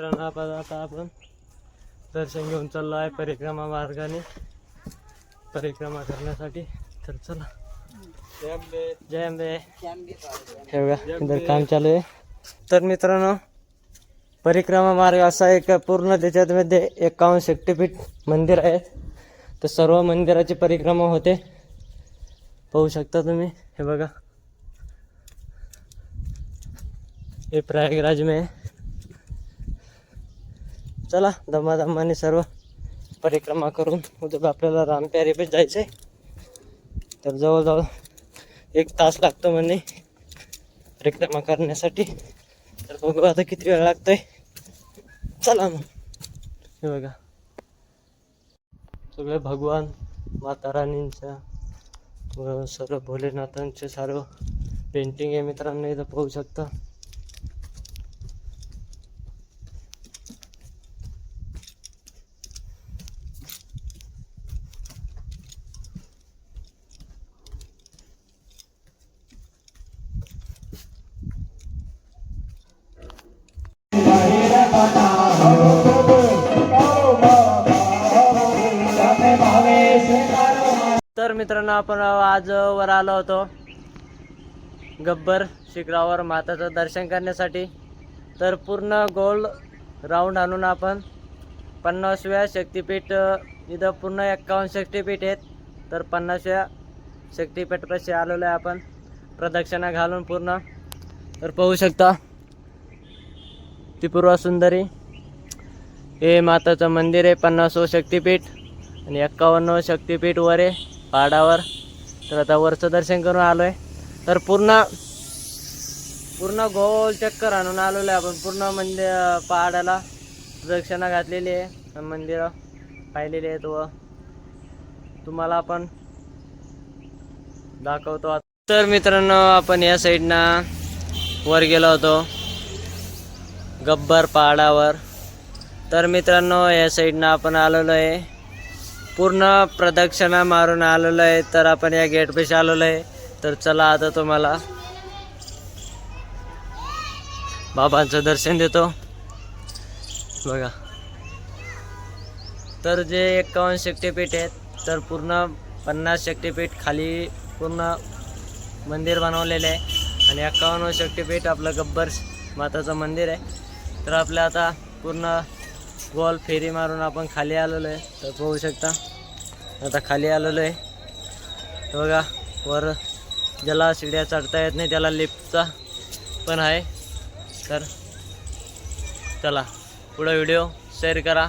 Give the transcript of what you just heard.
मित्रांनो आपण आता आपण दर्शन घेऊन चाललो आहे परिक्रमा मार्गाने. परिक्रमा करण्यासाठी. तर चला. जय अंबे हे बघा काम चालू आहे. तर मित्रांनो परिक्रमा मार्ग असा एक पूर्ण त्याच्यामध्ये एकावन्न शक्तीपीठ मंदिर आहेत तर सर्व मंदिराची परिक्रमा होते. पाहू शकता तुम्ही. हे बघा. हे प्रयागराज में आहे. चला दमादमाने सर्व परिक्रमा करून उद्या आपल्याला रामप्यारी पण जायचं आहे तर जवळजवळ एक तास लागतो म्हणे परिक्रमा करण्यासाठी. तर बघू आता किती वेळ लागतोय. चला मग. हे बघा. सगळे भगवान माता राणींच्या व सर्व भोलेनाथांचे सर्व पेंटिंग हे मित्रांनो इथं पाहू शकता. तर मित्रांनो आपण आज वर आलो होतो. गब्बर शिखरावर माताचं दर्शन करण्यासाठी. तर पूर्ण गोल राऊंड आणून आपण पन्नासव्या शक्तिपीठ इथं पूर्ण एक्कावन्न शक्तिपीठ आहेत. तर पन्नासव्या शक्तीपीठापाशी आलेलो आहे आपण. प्रदक्षिणा घालून पूर्ण. तर पाहू शकता त्रिपुरा सुंदरी. हे माताचं मंदिर आहे पन्नासवं शक्तिपीठ. आणि एक्कावन्न शक्तिपीठ वर आहे पहाडावर तर आता वरचं दर्शन करून आलो आहे तर पूर्ण पूर्ण गोल चक्कर आणून आलेलो आहे आपण. पूर्ण मंदिर पहाडाला प्रदक्षिणा घातलेली आहे. मंदिरं पाहिलेली आहेत व तुम्हाला आपण दाखवतो तर मित्रांनो आपण या साईडनं वर गेलो होतो. गब्बर पहाडावर तर मित्रांनो या साईडनं आपण आलेलो आहे. पूर्ण प्रदक्षिणा मारून आलेलो आहे तर आपण या गेटपाशी आलेलो आहे तर चला आता तुम्हाला बाबांचं दर्शन देतो. बघा. तर जे एकावन्न शक्तीपीठ आहेत तर पूर्ण पन्नास शक्तीपीठ खाली पूर्ण मंदिर बनवलेलं आहे. आणि एकावन्न शक्तीपीठ आपलं गब्बर माताचं मंदिर आहे. तर आपलं आता पूर्ण गोल फेरी मारून आपण खाली आलेलो आहे तर पाहू शकता. आता खाली आलेलो आहे. बघा वर ज्याला शिड्या चढता येत नाही त्याला लिफ्टचा पण आहे. तर चला पुढं व्हिडिओ शेअर करा.